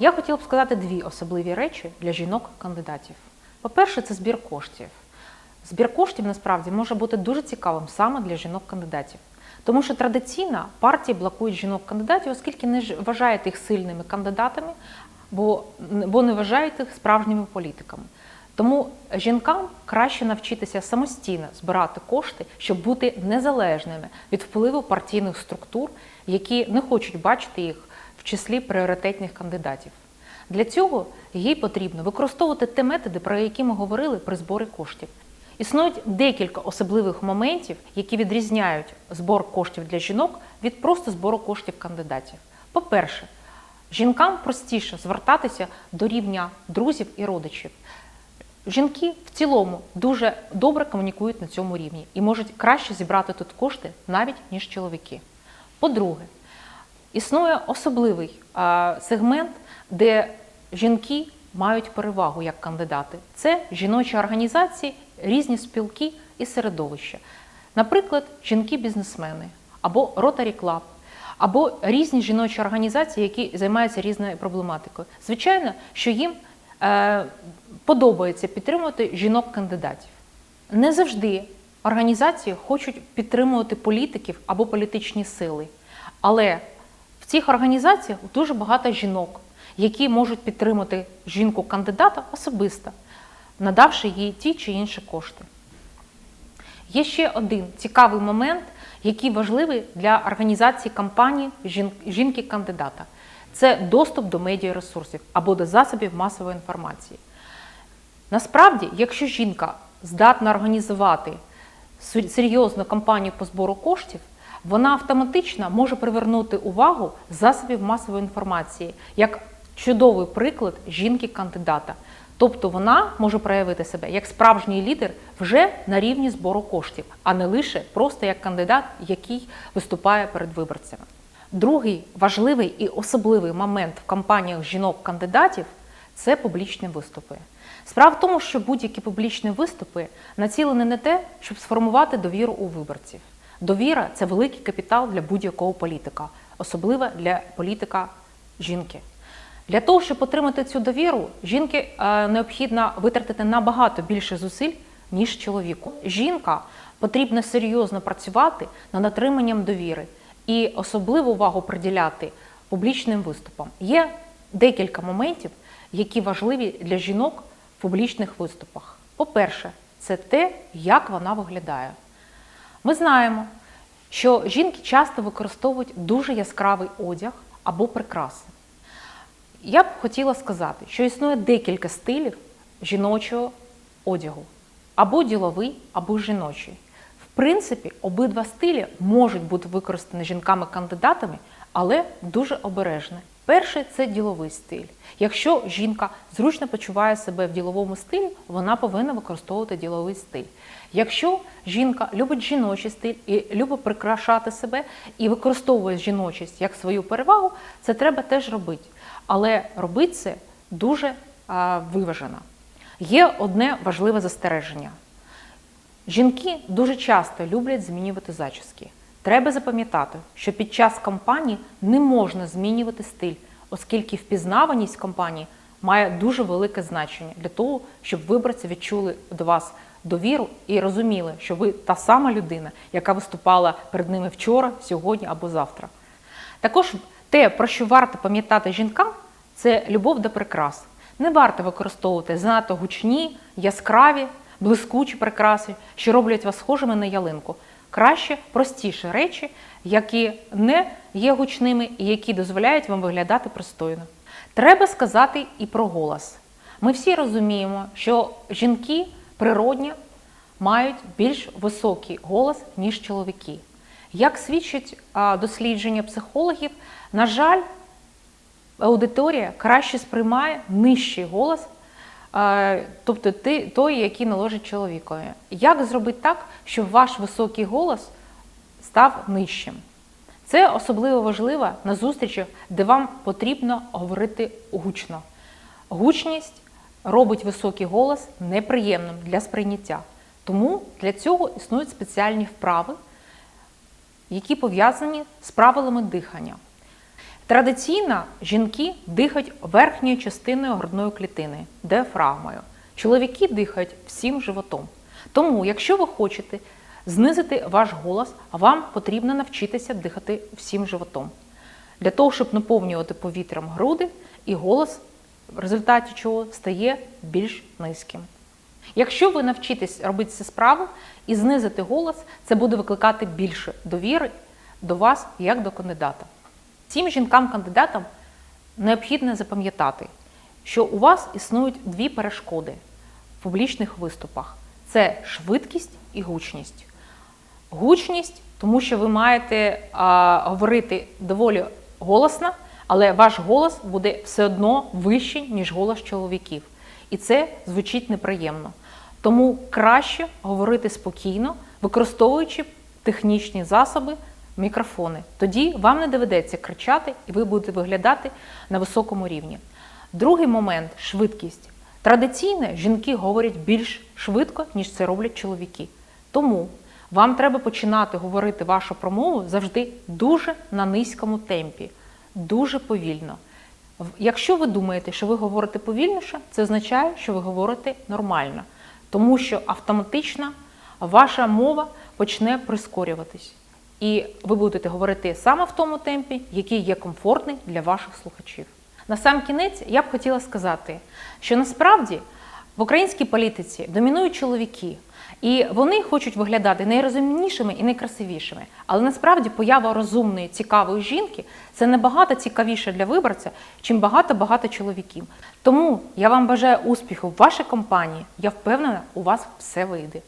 Я хотіла б сказати дві особливі речі для жінок-кандидатів. По-перше, це збір коштів. Збір коштів насправді може бути дуже цікавим саме для жінок-кандидатів. Тому що традиційно партії блокують жінок-кандидатів, оскільки не вважають їх сильними кандидатами, бо, бо не вважають їх справжніми політиками. Тому жінкам краще навчитися самостійно збирати кошти, щоб бути незалежними від впливу партійних структур, які не хочуть бачити їх в числі пріоритетних кандидатів. Для цього їй потрібно використовувати ті методи, про які ми говорили при зборі коштів. Існують декілька особливих моментів, які відрізняють збор коштів для жінок від просто збору коштів кандидатів. По-перше, жінкам простіше звертатися до рівня друзів і родичів. Жінки в цілому дуже добре комунікують на цьому рівні і можуть краще зібрати тут кошти навіть ніж чоловіки. По-друге, існує особливий а, сегмент, де жінки мають перевагу як кандидати. Це жіночі організації, різні спілки і середовища. Наприклад, жінки-бізнесмени або Rotary Club, або різні жіночі організації, які займаються різною проблематикою. Звичайно, що їм е, подобається підтримувати жінок-кандидатів. Не завжди організації хочуть підтримувати політиків або політичні сили, але в цих організаціях дуже багато жінок, які можуть підтримати жінку-кандидата особисто, надавши їй ті чи інші кошти. Є ще один цікавий момент, який важливий для організації кампанії жінки-кандидата. Це доступ до медіаресурсів або до засобів масової інформації. Насправді, якщо жінка здатна організувати серйозну кампанію по збору коштів, вона автоматично може привернути увагу засобів масової інформації як чудовий приклад жінки-кандидата. Тобто вона може проявити себе як справжній лідер вже на рівні збору коштів, а не лише просто як кандидат, який виступає перед виборцями. Другий важливий і особливий момент в кампаніях жінок-кандидатів це публічні виступи. Справа в тому, що будь-які публічні виступи націлені на те, щоб сформувати довіру у виборців. Довіра це великий капітал для будь-якого політика, особливо для політика жінки. Для того, щоб отримати цю довіру, жінки е, необхідно витратити набагато більше зусиль, ніж чоловіку. Жінка потрібно серйозно працювати над отриманням довіри і особливу увагу приділяти публічним виступам. Є декілька моментів, які важливі для жінок в публічних виступах. По-перше, це те, як вона виглядає. Ми знаємо, що жінки часто використовують дуже яскравий одяг або прикраси. Я б хотіла сказати, що існує декілька стилів жіночого одягу: або діловий, або жіночий. В принципі, обидва стилі можуть бути використані жінками-кандидатами, але дуже обережно. Перший це діловий стиль. Якщо жінка зручно почуває себе в діловому стилі, вона повинна використовувати діловий стиль. Якщо жінка любить жіночий стиль і любить прикрашати себе і використовує жіночість як свою перевагу, це треба теж робити. Але робити це дуже а, виважено. Є одне важливе застереження. Жінки дуже часто люблять змінювати зачіски. Треба запам'ятати, що під час кампанії не можна змінювати стиль, оскільки впізнаваність кампанії має дуже велике значення для того, щоб виборці відчули до вас довіру і розуміли, що ви та сама людина, яка виступала перед ними вчора, сьогодні або завтра. Також те, про що варто пам'ятати жінкам, це любов до прикрас. Не варто використовувати занадто гучні, яскраві, блискучі прикраси, що роблять вас схожими на ялинку. Краще простіші речі, які не є гучними і які дозволяють вам виглядати пристойно. Треба сказати і про голос. Ми всі розуміємо, що жінки природні мають більш високий голос, ніж чоловіки. Як свідчить дослідження психологів, на жаль, аудиторія краще сприймає нижчий голос, тобто той, який належить чоловікові. Як зробити так, щоб ваш високий голос став нижчим? Це особливо важливо на зустрічах, де вам потрібно говорити гучно. Гучність робить високий голос неприємним для сприйняття. Тому для цього існують спеціальні вправи, які пов'язані з правилами дихання. Традиційно жінки дихають верхньою частиною грудної клітини, діафрагмою. Чоловіки дихають всім животом. Тому, якщо ви хочете знизити ваш голос, вам потрібно навчитися дихати всім животом. Для того, щоб наповнювати повітрям груди і голос, в результаті чого стає більш низьким. Якщо ви навчитесь робити ці справи і знизити голос, це буде викликати більше довіри до вас як до кандидата. Цим жінкам-кандидатам необхідно запам'ятати, що у вас існують дві перешкоди в публічних виступах: це швидкість і гучність. Гучність, тому що ви маєте а, говорити доволі голосно, але ваш голос буде все одно вищий, ніж голос чоловіків. І це звучить неприємно. Тому краще говорити спокійно, використовуючи технічні засоби, мікрофони. Тоді вам не доведеться кричати, і ви будете виглядати на високому рівні. Другий момент швидкість. Традиційно жінки говорять більш швидко, ніж це роблять чоловіки. Тому вам треба починати говорити вашу промову завжди дуже на низькому темпі, дуже повільно. Якщо ви думаєте, що ви говорите повільніше, це означає, що ви говорите нормально, тому що автоматично ваша мова почне прискорюватись. І ви будете говорити саме в тому темпі, який є комфортний для ваших слухачів. На сам кінець я б хотіла сказати, що насправді в українській політиці домінують чоловіки, і вони хочуть виглядати найрозумнішими і найкрасивішими. Але насправді поява розумної, цікавої жінки це набагато цікавіше для виборця, чим багато-багато чоловіків. Тому я вам бажаю успіху в вашій компанії. Я впевнена, у вас все вийде.